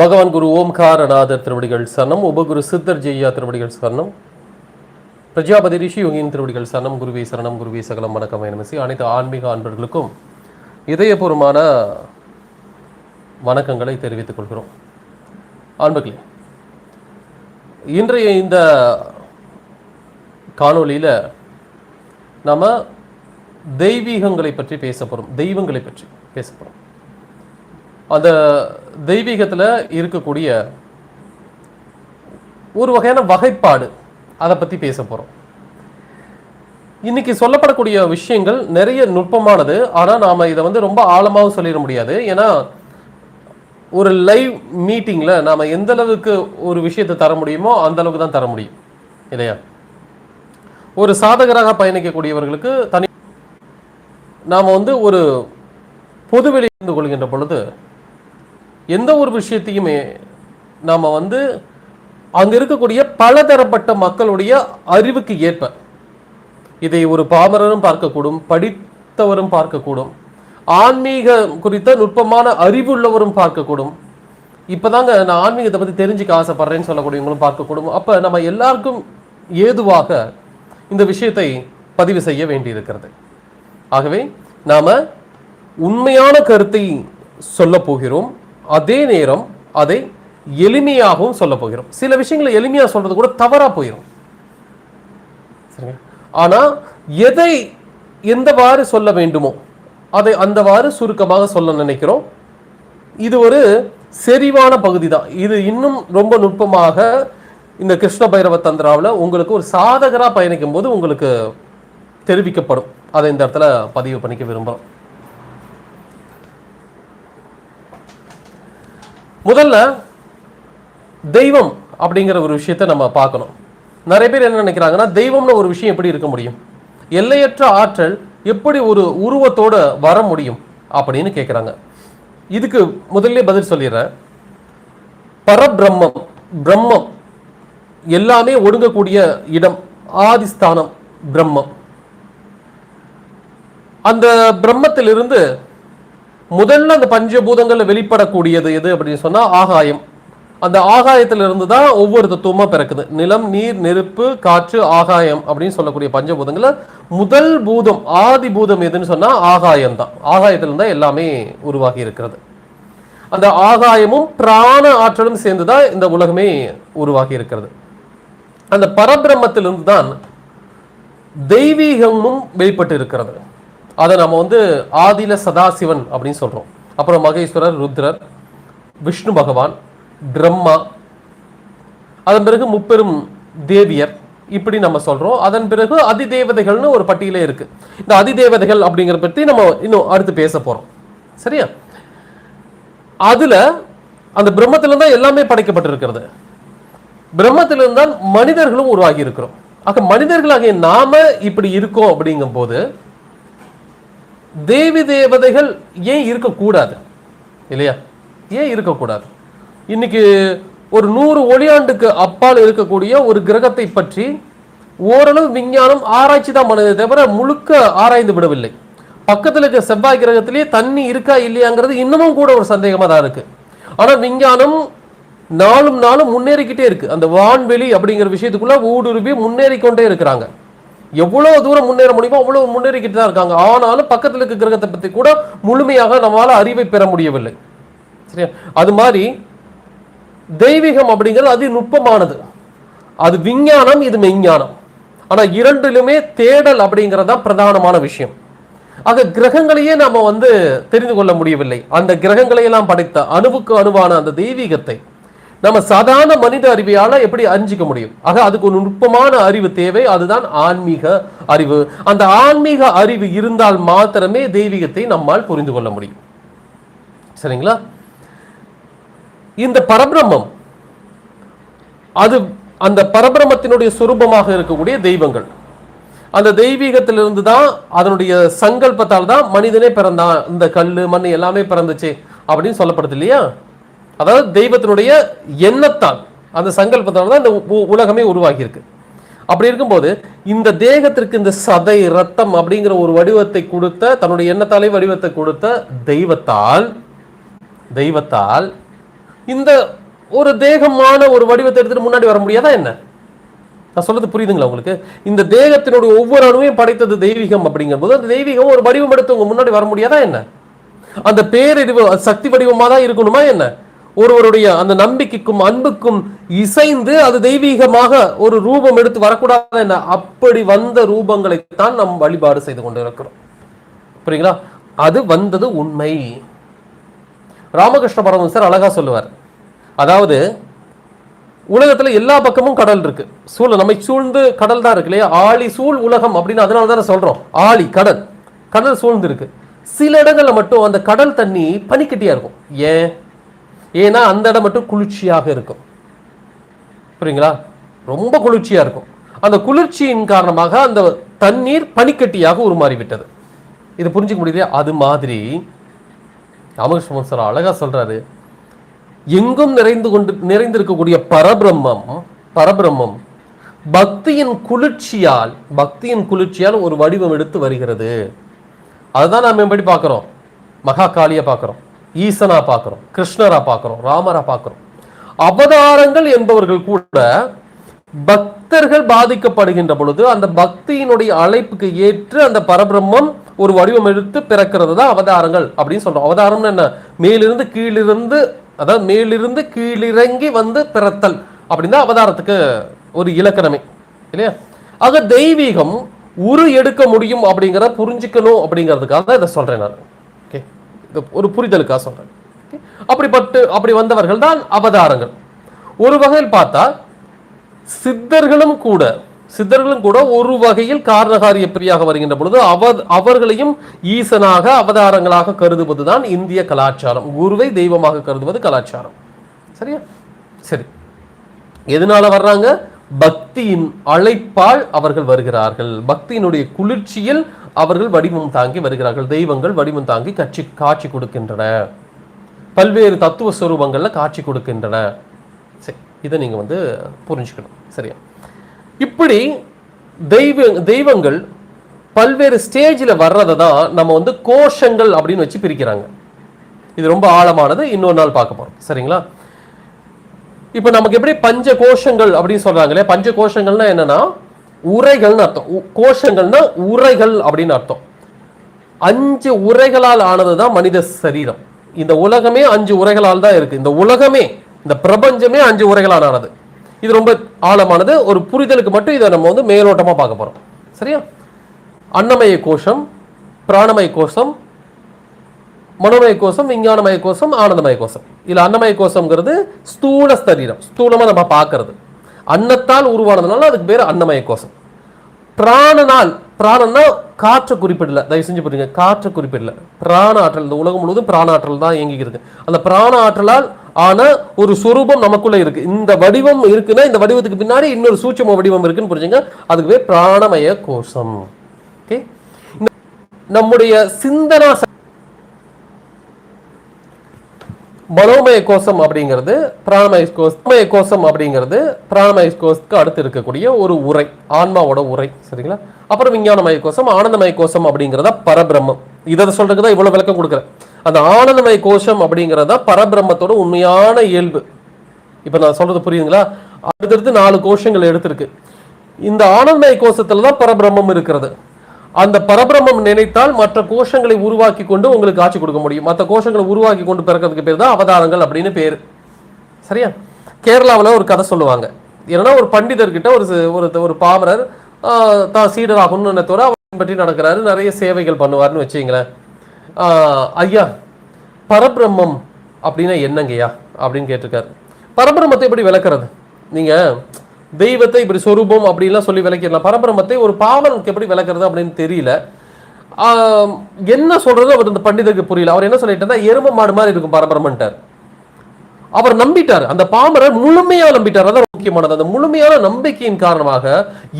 பகவான் குரு ஓம்காரநாதர் திருவடிகள் சரணம் உபகுரு சித்தர் ஜெய்யா திருவடிகள் சரணம் பிரஜாபதி ரிஷி யோகியின் திருவடிகள் சரணம் குருவே சரணம் குருவே சகலம் வணக்கம் நமசி. அனைத்து ஆன்மீக அன்பர்களுக்கும் இதயபூர்வமான வணக்கங்களை தெரிவித்துக் கொள்கிறோம். அன்பர்களே இன்றைய இந்த காணொளியில் நம்ம தெய்வீகங்களை பற்றி பேச போகிறோம் தெய்வங்களை பற்றி பேச போகிறோம் அந்த தெய்வீகத்தில் இருக்கக்கூடிய ஒரு வகையான வகைப்பாடு அதை பற்றி பேச போகிறோம் இன்னைக்கு சொல்லப்படக்கூடிய விஷயங்கள் நிறைய நுட்பமானது. ஆனால் நாம் இதை வந்து ரொம்ப ஆழமாகவும் சொல்லிட முடியாது. ஏன்னா ஒரு லைவ் மீட்டிங்கில் நாம் எந்த அளவுக்கு ஒரு விஷயத்தை தர முடியுமோ அந்த அளவுக்கு தான் தர முடியும். இல்லையா? ஒரு சாதகராக பயணிக்கக்கூடியவர்களுக்கு தனி நாம் வந்து ஒரு பொதுவெளி இருந்து கொள்கின்ற பொழுது எந்த ஒரு விஷயத்தையுமே நாம் வந்து அங்கே இருக்கக்கூடிய பலதரப்பட்ட மக்களுடைய அறிவுக்கு ஏற்ப இதை ஒரு பாமரரும் பார்க்கக்கூடும் படித்தவரும் பார்க்கக்கூடும் ஆன்மீக குறித்த நுட்பமான அறிவுள்ளவரும் பார்க்கக்கூடும். இப்போதாங்க நான் ஆன்மீகத்தை பற்றி தெரிஞ்சுக்க ஆசைப்படுறேன்னு சொல்லக்கூடியவங்களும் பார்க்கக்கூடும். அப்போ நம்ம எல்லாருக்கும் ஏதுவாக இந்த விஷயத்தை பதிவு செய்ய வேண்டியிருக்கிறது. ஆகவே நாம் உண்மையான கருத்தை சொல்ல போகிறோம். அதே நேரம் அதை எளிமையாகவும் சொல்ல போகிறோம். சில விஷயங்களை எளிமையா சொல்றது கூட தவறா போயிடும் சரிங்க ஆனா எதை எந்தவாறு சொல்ல வேண்டுமோ அதை அந்தவாறு சுருக்கமாக சொல்ல நினைக்கிறோம். இது ஒரு செறிவான பகுதி தான் இது இன்னும் ரொம்ப நுட்பமாக இந்த கிருஷ்ண பைரவ தந்திராவில் உங்களுக்கு ஒரு சாதகரா பயணிக்கும் போது உங்களுக்கு தெரிவிக்கப்படும். அதை இந்த இடத்துல பதிவு பண்ணிக்க விரும்புகிறோம் முதல்ல தெய்வம் அப்படிங்கிற ஒரு விஷயத்தை நம்ம பார்க்கணும். நிறைய பேர் என்ன நினைக்கிறாங்கன்னா தெய்வம்னு ஒரு விஷயம் எப்படி இருக்க முடியும்? எல்லையற்ற ஆற்றல் எப்படி ஒரு உருவத்தோட வர முடியும் அப்படின்னு கேட்குறாங்க இதுக்கு முதல்ல பதில் சொல்லிடுறேன். பரபிரம்மம் பிரம்மம் எல்லாமே ஒடுங்கக்கூடிய இடம் ஆதிஸ்தானம் பிரம்மம். அந்த பிரம்மத்திலிருந்து முதல்ல அந்த பஞ்சபூதங்கள்ல வெளிப்படக்கூடியது எது அப்படின்னு சொன்னா ஆகாயம். அந்த ஆகாயத்திலிருந்து தான் ஒவ்வொரு தத்துவமா பிறக்குது. நிலம் நீர் நெருப்பு காற்று ஆகாயம் அப்படின்னு சொல்லக்கூடிய பஞ்சபூதங்கள்ல முதல் பூதம் ஆதி பூதம் எதுன்னு சொன்னா ஆகாயம் தான் ஆகாயத்திலிருந்து தான் எல்லாமே உருவாகி இருக்கிறது. அந்த ஆகாயமும் பிராண ஆற்றலும் சேர்ந்து தான் இந்த உலகமே உருவாகி இருக்கிறது. அந்த பரபிரம்மத்திலிருந்து தான் தெய்வீகமும் வெளிப்பட்டு இருக்கிறது. அதை நம்ம வந்து ஆதில சதாசிவன் அப்படின்னு சொல்றோம். அப்புறம் மகேஸ்வரர் ருத்ரர் விஷ்ணு பகவான் பிரம்மா அதன் பிறகு முப்பெரும் தேவியர் இப்படி நம்ம சொல்றோம். அதன் பிறகு அதிதேவதைகள்னு ஒரு பட்டியலே இருக்கு. இந்த அதிதேவதைகள் அப்படிங்கிற பற்றி நம்ம இன்னும் அடுத்து பேச போறோம். சரியா? அதுல அந்த பிரம்மத்திலிருந்து தான் எல்லாமே படைக்கப்பட்டிருக்கிறது. பிரம்மத்திலிருந்து தான் மனிதர்களும் உருவாகி இருக்கிறோம் ஆக மனிதர்களாகிய நாம இப்படி இருக்கோம் அப்படிங்கும் போது தேவி தேவதைகள் ஏன் இருக்கக்கூடாது? இல்லையா? ஏன் இருக்கக்கூடாது? இன்னைக்கு ஒரு நூறு ஒளியாண்டுக்கு அப்பால் இருக்கக்கூடிய ஒரு கிரகத்தை பற்றி ஓரளவு விஞ்ஞானம் ஆராய்ச்சி தான் பண்ணதே தவிர முழுக்க ஆராய்ந்து விடவில்லை. பக்கத்தில் இருக்க செவ்வாய் கிரகத்திலேயே தண்ணி இருக்கா இல்லையாங்கிறது இன்னமும் கூட ஒரு சந்தேகமாக தான் இருக்கு. ஆனால் விஞ்ஞானம் நாளும் நாளும் முன்னேறிக்கிட்டே இருக்கு. அந்த வான்வெளி அப்படிங்கிற விஷயத்துக்குள்ள ஊடுருவி முன்னேறிக்கொண்டே இருக்கிறாங்க. எவ்வளவு தூரம் முன்னேற முடியுமோ அவ்வளவு முன்னேறிக்கிட்டு தான் இருக்காங்க. ஆனாலும் பக்கத்தில் இருக்க கிரகத்தை பத்தி கூட முழுமையாக நம்மளால அறிவை பெற முடியவில்லை. சரியா? அது மாதிரி தெய்வீகம் அப்படிங்கிறது அது நுட்பமானது. அது விஞ்ஞானம் இது மெய்ஞானம். ஆனா இரண்டிலுமே தேடல் அப்படிங்கிறது தான் பிரதானமான விஷயம். ஆக கிரகங்களையே நாம் வந்து தெரிந்து கொள்ள முடியவில்லை. அந்த கிரகங்களை எல்லாம் படைத்த அணுவுக்கு அணுவான அந்த தெய்வீகத்தை நம்ம சாதாரண மனித அறிவியால எப்படி அறிஞ்சிக்க முடியும்? ஆக அதுக்கு ஒரு நுட்பமான அறிவு தேவை. அதுதான் ஆன்மீக அறிவு. அந்த ஆன்மீக அறிவு இருந்தால் மாத்திரமே தெய்வீகத்தை நம்மால் புரிந்து கொள்ள முடியும். சரிங்களா? இந்த பரபிரம்மம் அது அந்த பரபிரமத்தினுடைய சுரூபமாக இருக்கக்கூடிய தெய்வங்கள். அந்த தெய்வீகத்திலிருந்து தான் அதனுடைய சங்கல்பத்தால் தான் மனிதனே பிறந்தான். இந்த கல் மண் எல்லாமே பிறந்துச்சு அப்படின்னு சொல்லப்படுது இல்லையா? அதாவது தெய்வத்தினுடைய எண்ணத்தால் அந்த சங்கல்பத்தால் தான் இந்த உ- உலகமே உருவாகியிருக்கு. அப்படி இருக்கும்போது இந்த தேகத்திற்கு இந்த சதை ரத்தம் அப்படிங்கிற ஒரு வடிவத்தை கொடுத்த தன்னுடைய எண்ணத்தாலே வடிவத்தை கொடுத்த தெய்வத்தால் தெய்வத்தால் இந்த ஒரு தேகமான ஒரு வடிவத்தை எடுத்துட்டு முன்னாடி வர முடியாதா என்ன? நான் சொல்றது புரியுதுங்களா உங்களுக்கு? இந்த தேகத்தினுடைய ஒவ்வொரு அணுவையும் படைத்தது தெய்வீகம் அப்படிங்கும்போது அந்த தெய்வீகம் ஒரு வடிவம் எடுத்து உங்க முன்னாடி வர முடியாதா என்ன? அந்த பேரறிவு சக்தி வடிவமா தான் இருக்கணுமா என்ன? ஒருவருடைய அந்த நம்பிக்கைக்கும் அன்புக்கும் இசைந்து அது தெய்வீகமாக ஒரு ரூபம் எடுத்து வரக்கூடாது என்ன அப்படி வந்த ரூபங்களைத்தான் நாம் வழிபாடு செய்து கொண்டு இருக்கிறோம் புரியுங்களா? அது வந்தது உண்மை. ராமகிருஷ்ண பரமஹம்சர் அழகா சொல்லுவார். அதாவது உலகத்துல எல்லா பக்கமும் கடல் இருக்கு. சூழல் நம்மை சூழ்ந்து கடல் தான் இருக்கு இல்லையா? ஆழி சூழ் உலகம் அப்படின்னு அதனால தானே சொல்றோம். ஆழி கடல். கடல் சூழ்ந்து இருக்கு. சில இடங்கள்ல மட்டும் அந்த கடல் தண்ணி பனிக்கட்டியா இருக்கும். ஏன்? ஏன்னா அந்த இடம் மட்டும் குளிர்ச்சியாக இருக்கும். புரியுங்களா? ரொம்ப குளிர்ச்சியாக இருக்கும். அந்த குளிர்ச்சியின் காரணமாக அந்த தண்ணீர் பனிக்கட்டியாக உருமாறிவிட்டது. இது புரிஞ்சுக்க முடியுது? அது மாதிரி ராமகிருஷ்ணன் சார் அழகாக சொல்றாரு. எங்கும் நிறைந்து கொண்டு நிறைந்திருக்கக்கூடிய பரபிரம்மம் பரபிரம்மம் பக்தியின் குளிர்ச்சியால் பக்தியின் குளிர்ச்சியால் ஒரு வடிவம் எடுத்து வருகிறது. அதுதான் நாம் எப்படி பார்க்குறோம்? மகா காளியை பார்க்குறோம். ஈசனா பார்க்குறோம் கிருஷ்ணரா பார்க்குறோம் ராமரா பார்க்குறோம். அவதாரங்கள் என்பவர்கள் கூட பக்தர்கள் பாதிக்கப்படுகின்ற பொழுது அந்த பக்தியினுடைய அழைப்புக்கு ஏற்று அந்த பரபிரம்மம் ஒரு வடிவம் எடுத்து பிறக்கிறது தான் அவதாரங்கள் அப்படின்னு சொல்றோம். அவதாரம்னு என்ன? மேலிருந்து கீழிருந்து அதாவது மேலிருந்து கீழிறங்கி வந்து பிறத்தல் அப்படின்னு தான் அவதாரத்துக்கு ஒரு இலக்கணமே இல்லையா? ஆக தெய்வீகம் உரு எடுக்க முடியும் அப்படிங்கிற புரிஞ்சுக்கணும் அப்படிங்கிறதுக்காக தான் இதை சொல்றேன் நான். ஒரு புரிதலுக்காக சொல்றேன். அப்படிப்பட்டு அப்படி வந்தவர்கள் தான் அவதாரங்கள். ஒரு வகையில் பார்த்தா சித்தர்களும் கூட சித்தர்களும் கூட ஒரு வகையில் காரணகாரிய பிரியாக வருகின்ற பொழுது அவ அவர்களையும் ஈசனாக அவதாரங்களாக கருதுவதுதான் இந்திய கலாச்சாரம். குருவை தெய்வமாக கருதுவது கலாச்சாரம். சரியா? சரி. எதனால வர்றாங்க? பக்தியின் அழைப்பால் அவர்கள் வருகிறார்கள். பக்தியினுடைய குளிர்ச்சியில் அவர்கள் வடிவம் தாங்கி வருகிறார்கள். தெய்வங்கள் வடிவம் தாங்கி கட்சி காட்சி கொடுக்கின்றன. பல்வேறு தத்துவ ஸ்வரூபங்களில் காட்சி கொடுக்கின்றன. சரி இதை நீங்கள் வந்து புரிஞ்சுக்கணும். சரியா? இப்படி தெய்வ தெய்வங்கள் பல்வேறு ஸ்டேஜில் வர்றதை தான் நம்ம வந்து கோஷங்கள் அப்படின்னு வச்சு பிரிக்கிறாங்க. இது ரொம்ப ஆழமானது. இன்னொரு நாள் பார்க்க போகிறோம் சரிங்களா? இப்போ நமக்கு எப்படி பஞ்ச கோஷங்கள் அப்படின்னு சொல்றாங்களே பஞ்ச கோஷங்கள்னா என்னன்னா உரைகள்னு அர்த்தம். உ- கோஷங்கள்னா உரைகள் அப்படின்னு அர்த்தம். அஞ்சு உரைகளால் ஆனது தான் மனித சரீரம். இந்த உலகமே அஞ்சு உரைகளால் தான் இருக்கு. இந்த உலகமே இந்த பிரபஞ்சமே அஞ்சு உரைகளால் ஆனது. இது ரொம்ப ஆழமானது. ஒரு புரிதலுக்கு மட்டும் இதை நம்ம வந்து மேலோட்டமாக பார்க்க போகிறோம் சரியா? அன்னமய கோஷம் பிராணமய கோஷம் மனோமய கோஷம் விஞ்ஞானமய கோஷம் ஆனந்தமய கோஷம் இதில் அன்னமய கோஷம்ங்கிறது ஸ்தூல ஸ்தரீரம் ஸ்தூலமாக நம்ம பார்க்கறது. அன்னத்தால் உருவானதுனால அதுக்கு பேர் அன்னமய கோஷம் பிராணனால் பிராணம்னா காற்றை குறிப்பிடல. தயவு செஞ்சு புரியுங்க காற்றை குறிப்பிடல. பிராண ஆற்றல் இந்த உலகம் முழுவதும் பிராண ஆற்றல் தான் இயங்கிக்கிறது அந்த பிராண ஆற்றலால் ஆன ஒரு சுரூபம் நமக்குள்ள இருக்கு. இந்த வடிவம் இருக்குன்னா இந்த வடிவத்துக்கு பின்னாடி இன்னொரு சூட்சம வடிவம் இருக்குன்னு புரிஞ்சுங்க. அதுக்கு பேர் பிராணமய கோஷம் ஓகே நம்முடைய சிந்தனா சக்தி மனோமய கோஷம் அப்படிங்கிறது பிராணமய கோஷமய கோஷம் அப்படிங்கிறது பிராணமய கோஷத்துக்கு அடுத்து இருக்கக்கூடிய ஒரு உரை ஆன்மாவோட உரை சரிங்களா? அப்புறம் விஞ்ஞானமய கோஷம் ஆனந்தமய கோஷம் அப்படிங்கிறத பரபிரம்மம். இதை சொல்றதுக்கு தான் இவ்வளவு விளக்கம் கொடுக்குறேன். அந்த ஆனந்தமய கோஷம் அப்படிங்கிறதா பரபிரம்மத்தோட உண்மையான இயல்பு. இப்ப நான் சொல்றது புரியுதுங்களா? அடுத்தடுத்து நாலு கோஷங்கள் எடுத்திருக்கு. இந்த ஆனந்தமய கோஷத்துல தான் பரபிரம்மம் இருக்கிறது. அந்த பரபிரம்மம் நினைத்தால் மற்ற கோஷங்களை உருவாக்கி கொண்டு உங்களுக்கு காட்சி கொடுக்க முடியும். மற்ற கோஷங்களை உருவாக்கி கொண்டு பிறக்கிறதுக்கு பேர் தான் அவதாரங்கள் அப்படின்னு பேர். சரியா? கேரளாவில் ஒரு கதை சொல்லுவாங்க. ஏன்னா ஒரு பண்டிதர்கிட்ட ஒரு ஒரு ஒரு பாமரர் தான் சீடராகணும்னு நினைத்தவரை அவர் பற்றி நடக்கிறாரு நிறைய சேவைகள் பண்ணுவாருன்னு வச்சுங்களேன் ஐயா பரபிரம்மம் அப்படின்னா என்னங்கய்யா? அப்படின்னு கேட்டிருக்காரு. பரபிரம்மத்தை எப்படி விளக்குறது? நீங்கள் தெய்வத்தை இப்படி சொரூபம் அப்படிலாம் சொல்லி விளக்கிடலாம். பரபிரமத்தை ஒரு பாவனுக்கு எப்படி விளக்குறது அப்படின்னு தெரியல. என்ன சொல்றது அவர் இந்த பண்டிதருக்கு புரியல. அவர் என்ன சொல்லிட்டு எரும மாடு மாதிரி இருக்கும் பரபிரம்மன்ட்டார். அவர் நம்பிட்டார். அந்த பாமரர் முழுமையா நம்பிட்டார். அதான் முக்கியமானது. அந்த முழுமையான நம்பிக்கையின் காரணமாக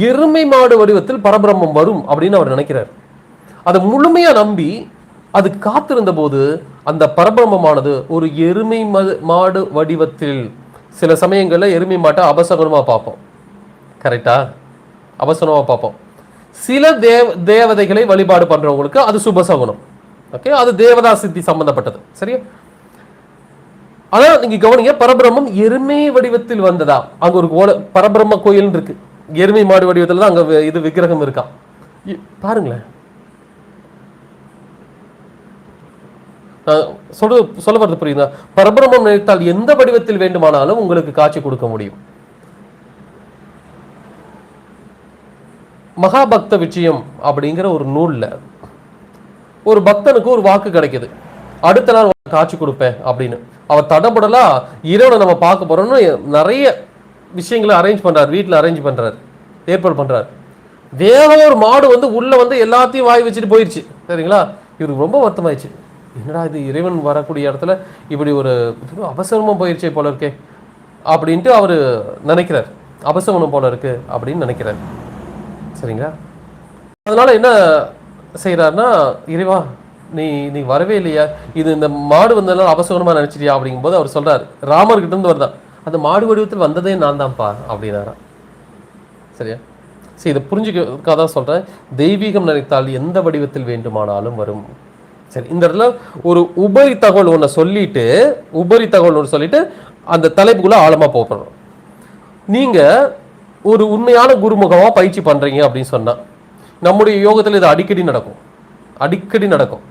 எருமை மாடு வடிவத்தில் பரபிரம்மம் வரும் அப்படின்னு அவர் நினைக்கிறார். அதை முழுமையா நம்பி அது காத்திருந்த போது அந்த பரபிரம்மமானது ஒரு எருமை மாடு வடிவத்தில் சில சமயங்களில் எருமை மாட்டை அபசகுனமா பார்ப்போம். கரெக்டா அபசகுனமா பார்ப்போம். சில தேவ தேவதைகளை வழிபாடு பண்றவங்களுக்கு அது சுபசகுனம். ஓகே அது தேவதா சித்தி சம்பந்தப்பட்டது. சரியா? ஆனா நீங்க கவனிங்க பரபிரம்மம் எருமை வடிவத்தில் வந்ததா? அங்க ஒரு கோல பரபிரம்ம கோயில் இருக்கு. எருமை மாடு வடிவத்தில் தான் அங்கே இது விக்கிரகம் இருக்கா? பாருங்களேன். சொல்றது சொல்ல வரது புரியுதா? பரபிரமம் நினைத்தால் எந்த வடிவத்தில் வேண்டுமானாலும் உங்களுக்கு காட்சி கொடுக்க முடியும். மகாபக்த விஜயம் அப்படிங்கிற ஒரு நூல்ல ஒரு பக்தனுக்கு ஒரு வாக்கு கிடைக்குது. அடுத்த நாள் காட்சி கொடுப்பேன் அப்படின்னு. அவர் தடபடலா இரவு நம்ம பார்க்க போறோம்னு நிறைய விஷயங்களை அரேஞ்ச் பண்றாரு. வீட்டில் அரேஞ்ச் பண்றாரு. ஏற்பாடு பண்றாரு. வேற ஒரு மாடு வந்து உள்ள வந்து எல்லாத்தையும் வாய் வச்சுட்டு போயிடுச்சு சரிங்களா? இவருக்கு ரொம்ப வருத்தமாயிடுச்சு. என்னடா இது இறைவன் வரக்கூடிய இடத்துல இப்படி ஒரு இது போயிடுச்சே போல இருக்கே அப்படின்ட்டு அவர் நினைக்கிறார். அபசகுணம் போல இருக்கு அப்படின்னு நினைக்கிறார். சரிங்களா? அதனால என்ன செய்யறாருன்னா இறைவா நீ நீ வரவே இல்லையா? இது இந்த மாடு வந்ததுனால அபசகுணமா நினைச்சிட்டியா? அப்படிங்கும்போது அவர் சொல்றாரு. ராமர்கிட்ட இருந்து வருதான். அந்த மாடு வடிவத்தில் வந்ததே நான் தான்ப்பா அப்படின்னாராம். சரியா? சரி இதை புரிஞ்சுக்காதான் சொல்கிறேன் சொல்றேன். தெய்வீகம் நினைத்தால் எந்த வடிவத்தில் வேண்டுமானாலும் வரும். சரி இந்த இடத்துல ஒரு உபரி தகவல் ஒன்று சொல்லிட்டு உபரி தகவல் ஒன்று சொல்லிட்டு அந்த தலைப்புக்குள்ள ஆழமாக போகிறோம் நீங்கள் ஒரு உண்மையான குருமுகமாக பயிற்சி பண்ணுறீங்க அப்படின்னு சொன்னால் நம்முடைய யோகத்தில் இது அடிக்கடி நடக்கும். அடிக்கடி நடக்கும்.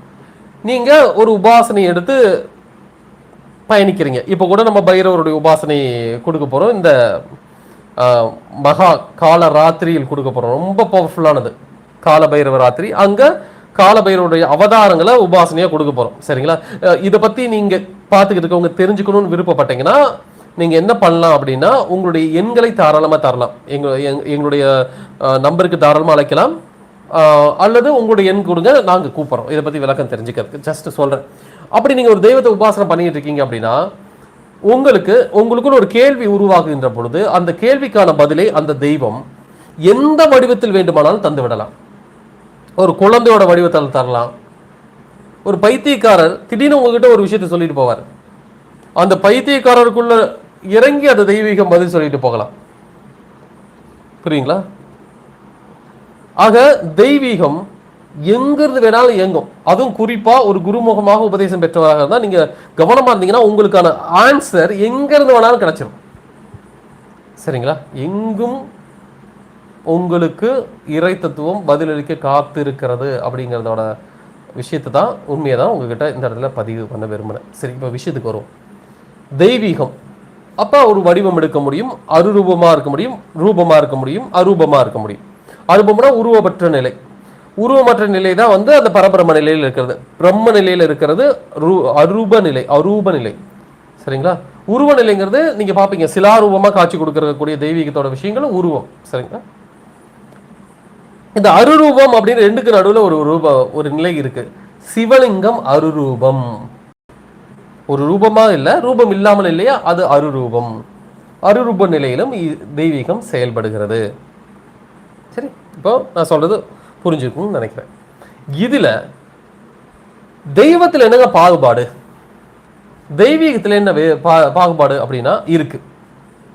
நீங்கள் ஒரு உபாசனை எடுத்து பயணிக்கிறீங்க. இப்போ கூட நம்ம பைரவருடைய உபாசனை கொடுக்க போகிறோம் இந்த மகா கால ராத்திரியில் கொடுக்க போகிறோம் ரொம்ப பவர்ஃபுல்லானது கால பைரவ ராத்திரி. அங்கே காலபைரவருடைய அவதாரங்களை உபாசனையாக கொடுக்க போகிறோம் சரிங்களா? இதை பற்றி நீங்கள் பார்த்துக்கிட்டு இருக்கவங்க தெரிஞ்சுக்கணும்னு விருப்பப்பட்டீங்கன்னா நீங்கள் என்ன பண்ணலாம் அப்படின்னா உங்களுடைய எண்களை தாராளமாக தரலாம். எங்க எங்களுடைய நம்பருக்கு தாராளமாக அழைக்கலாம். அல்லது உங்களுடைய எண் கொடுங்க நாங்கள் கூப்பிட்றோம். இதை பற்றி விளக்கம் தெரிஞ்சுக்கிறதுக்கு. ஜஸ்ட் சொல்கிறேன் அப்படி நீங்கள் ஒரு தெய்வத்தை உபாசனை பண்ணிக்கிட்டு இருக்கீங்க அப்படின்னா உங்களுக்கு உங்களுக்குன்னு ஒரு கேள்வி உருவாகுகின்ற பொழுது அந்த கேள்விக்கான பதிலை அந்த தெய்வம் எந்த வடிவத்தில் வேண்டுமானாலும் தந்து விடலாம் ஒரு குழந்தையோட வடிவத்தில் தரலாம். ஒரு பைத்தியக்காரர் திடீர்னு உங்ககிட்ட ஒரு விஷயத்தை சொல்லிட்டு போவார். அந்த பைத்தியக்காரருக்குள்ள இறங்கி அந்த தெய்வீகம் பதில் சொல்லிட்டு போகலாம். புரியுங்களா? ஆக தெய்வீகம் எங்கிருந்து வேணாலும் இயங்கும். அதுவும் குறிப்பா ஒரு குருமுகமாக உபதேசம் பெற்றவராக இருந்தால் நீங்க கவனமா இருந்தீங்கன்னா உங்களுக்கான ஆன்சர் எங்க இருந்து வேணாலும் கிடைச்சிடும் சரிங்களா? எங்கும் உங்களுக்கு இறை தத்துவம் பதிலளிக்க காத்திருக்கிறது அப்படிங்கிறதோட விஷயத்தை தான் உண்மையை தான் உங்ககிட்ட இந்த இடத்துல பதிவு பண்ண விரும்பினேன் சரி இப்போ விஷயத்துக்கு வரும் தெய்வீகம். அப்போ ஒரு வடிவம் எடுக்க முடியும் அருரூபமாக இருக்க முடியும் ரூபமாக இருக்க முடியும் அரூபமாக இருக்க முடியும். அரூபம்னா உருவமற்ற நிலை. உருவமற்ற நிலை தான் வந்து அந்த பரபிரம நிலையில் இருக்கிறது. பிரம்ம நிலையில் இருக்கிறது ரூ- அரூப நிலை அரூப நிலை. சரிங்களா? உருவ நிலைங்கிறது நீங்கள் பார்ப்பீங்க சிலாரூபமாக காட்சி கொடுக்கறக்கூடிய தெய்வீகத்தோட விஷயங்களும் உருவம். சரிங்களா? இந்த அருரூபம் அப்படின்னு ரெண்டுக்கு நடுவில் ஒரு ரூபம் ஒரு நிலை இருக்கு. சிவலிங்கம் அருரூபம். ஒரு ரூபமா இல்லை ரூபம் இல்லாமல் இல்லையா அது அருரூபம். அருரூப நிலையிலும் இ- தெய்வீகம் செயல்படுகிறது. சரி இப்போ நான் சொல்றது புரிஞ்சுக்கணும்னு நினைக்கிறேன். இதுல தெய்வத்தில் என்னங்க பாகுபாடு? தெய்வீகத்தில் என்ன வே- பா- பாகுபாடு அப்படின்னா இருக்கு.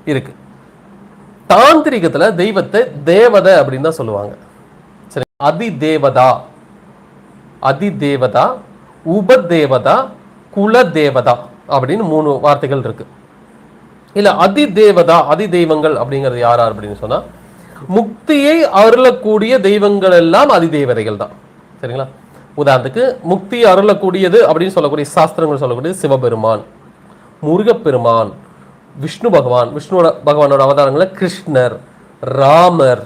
இருக்கு. தாந்திரிகத்தில் தெய்வத்தை தேவதை அப்படின்னு தான் சொல்லுவாங்க. அதிதேவதா. அதிதேவதா உபதேவதா குலதேவதா அப்படின்னு மூணு வார்த்தைகள் இருக்கு. இல்ல அதிதேவதா அதிதெய்வங்கள் அப்படிங்கிறது யார் யார் அப்படின்னு சொன்னா முக்தியை அருளக்கூடிய தெய்வங்கள் எல்லாம் அதிதேவதைகள் தான். சரிங்களா? உதாரணத்துக்கு முக்தி அருளக்கூடியது அப்படின்னு சொல்லக்கூடிய சாஸ்திரங்கள் சொல்லக்கூடிய சிவபெருமான் முருகப்பெருமான் விஷ்ணு பகவான் விஷ்ணுவோட பகவானோட அவதாரங்கள கிருஷ்ணர் ராமர்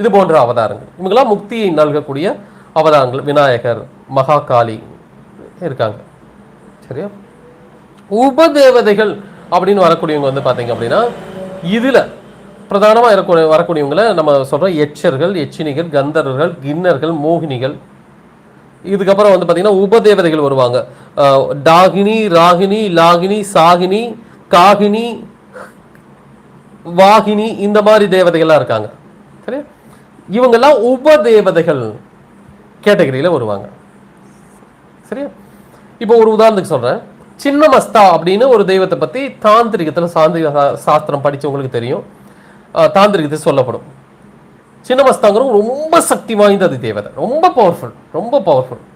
இது போன்ற அவதாரங்கள். இவங்கெல்லாம் முக்தியை நல்கக்கூடிய அவதாரங்கள். விநாயகர் மகாகாளி இருக்காங்க. சரியா? உபதேவதைகள் அப்படின்னு வரக்கூடியவங்க வந்து பார்த்தீங்க அப்படின்னா இதில் பிரதானமாக இருக்கக்கூடிய வரக்கூடியவங்களை நம்ம சொல்கிறோம் எச்சர்கள் எச்சினிகள் கந்தர்வர்கள் கிண்ணர்கள் மோகினிகள். இதுக்கப்புறம் வந்து பார்த்தீங்கன்னா உபதேவதைகள் வருவாங்க. டாகினி ராகினி லாகினி சாகினி காகினி வாகினி இந்த மாதிரி தேவதைகள்லாம் இருக்காங்க. சரியா? இவங்கெல்லாம் உபதேவதைகள் கேட்டகரியில் வருவாங்க. சரியா? இப்போ ஒரு உதாரணத்துக்கு சொல்கிறேன் சின்னமஸ்தா அப்படின்னு ஒரு தெய்வத்தை பற்றி தாந்திரிகத்தில் சாந்திரிக சா- சாஸ்திரம் படித்தவங்களுக்கு தெரியும். தாந்திரிகத்தை தாந்திரிகத்தில் சொல்லப்படும். சின்னமஸ்தாங்கிறது ரொம்ப சக்தி வாய்ந்த அது தேவதை. ரொம்ப பவர்ஃபுல் ரொம்ப பவர்ஃபுல்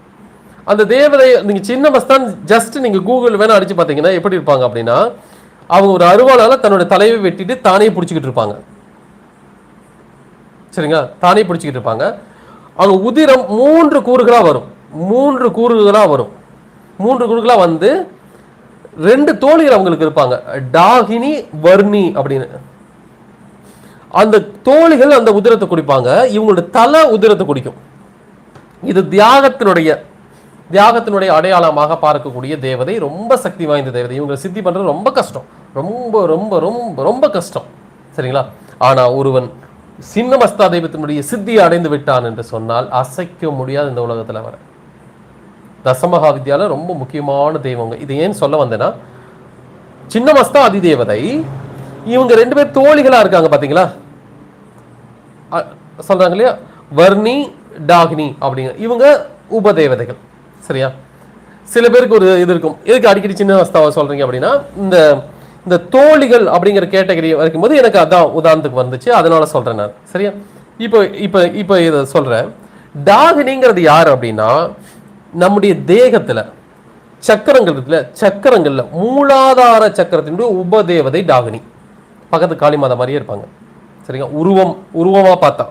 அந்த தேவதை நீங்கள் சின்னமஸ்தான் ஜஸ்ட் நீங்கள் கூகுள் வேணால் அடித்து பார்த்தீங்கன்னா எப்படி இருப்பாங்க அப்படின்னா அவங்க ஒரு அருவாளால் தன்னோட தலையை வெட்டிட்டு தானே பிடிச்சிக்கிட்டு இருப்பாங்க. சரிங்களா? தானே பிடிச்சிக்கிட்டு இருப்பாங்க. அவங்க உதிரம் மூன்று கூறுகளாக வரும். மூன்று கூறுகளாக வரும். மூன்று கூறுகளாக வந்து ரெண்டு தோழிகள் அவங்களுக்கு இருப்பாங்க. டாகினி வர்ணி அப்படின்னு. அந்த தோழிகள் அந்த உதிரத்தை குடிப்பாங்க. இவங்களோட தலை உதிரத்தை குடிக்கும். இது தியாகத்தினுடைய தியாகத்தினுடைய அடையாளமாக பார்க்கக்கூடிய தேவதை ரொம்ப சக்தி வாய்ந்த தேவதை. இவங்க சித்தி பண்ணுறது ரொம்ப கஷ்டம். ரொம்ப ரொம்ப ரொம்ப ரொம்ப கஷ்டம். சரிங்களா? ஆனால் ஒருவன் சின்னமஸ்தா தெய்வத்தினுடைய சித்தியை அடைந்து விட்டான் என்று சொன்னால் அசைக்க முடியாது இந்த உலகத்துல வர தசமகா வித்யால ரொம்ப முக்கியமான தெய்வங்க இது ஏன் சொல்ல வந்தேன்னா சின்னமஸ்தா அதிதேவதை இவங்க ரெண்டு பேர் தோழிகளா இருக்காங்க பாத்தீங்களா? சொல்றாங்க இல்லையா? வர்ணி டாகினி அப்படிங்க. இவங்க உபதேவதைகள். சரியா? சில பேருக்கு ஒரு இது இருக்கும். எதுக்கு அடிக்கடி சின்ன மஸ்தாவை சொல்றீங்க அப்படின்னா இந்த இந்த தோழிகள் அப்படிங்கிற கேட்டகரி வைக்கும்போது எனக்கு அதான் உதாரணத்துக்கு வந்துச்சு. அதனால சொல்றேன் நான். சரியா? இப்போ இப்போ இப்போ இதை சொல்றேன். டாகினிங்கிறது யார் அப்படின்னா நம்முடைய தேகத்தில் சக்கரங்கள் இருக்குல்ல சக்கரங்களில் மூலாதார சக்கரத்தினுடைய உபதேவதை டாகினி. பக்கத்து காளிமாதா மாதிரியே இருப்பாங்க. சரிங்களா உருவம் உருவமாக பார்த்தா.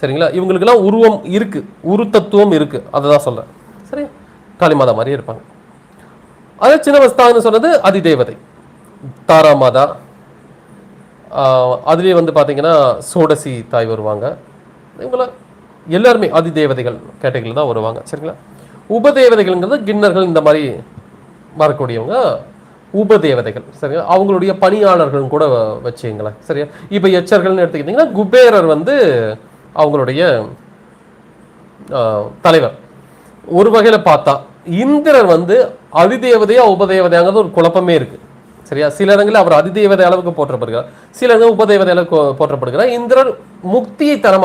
சரிங்களா? இவங்களுக்கெல்லாம் உருவம் இருக்கு. உருத்தத்துவம் இருக்கு. அதை தான் சொல்றேன் சரி காளிமாதா மாதிரியே இருப்பாங்க. அதே சின்ன வஸ்தான்னு சொன்னது அதிதேவதை. தாரா மாதா. அதுலேயே வந்து பார்த்திங்கன்னா சோடசி தாய் வருவாங்க. இவங்களாம் எல்லாருமே அதிதேவதைகள் கேட்டகரியில் தான் வருவாங்க. சரிங்களா? உபதேவதைகள்ங்கிறது கிண்ணர்கள் இந்த மாதிரி வரக்கூடியவங்க உபதேவதைகள். சரியா அவங்களுடைய பணியாளர்கள் கூட வச்சுங்களேன். சரியா? இப்போ எச்சர்கள்னு எடுத்துக்கிட்டிங்கன்னா குபேரர் வந்து அவங்களுடைய தலைவர். ஒரு வகையில் பார்த்தா இந்திரர் வந்து அதிதேவதையா உபதேவதையாங்கிறது ஒரு குழப்பமே இருக்குது சரியா? சில இடங்களில் அவர் அதிதேவதை அளவுக்கு போற்றப்படுகிறார். சில இடங்கள் உபதேவதை அளவுக்கு போற்றப்படுகிறார். இந்திரர் முக்தியை தர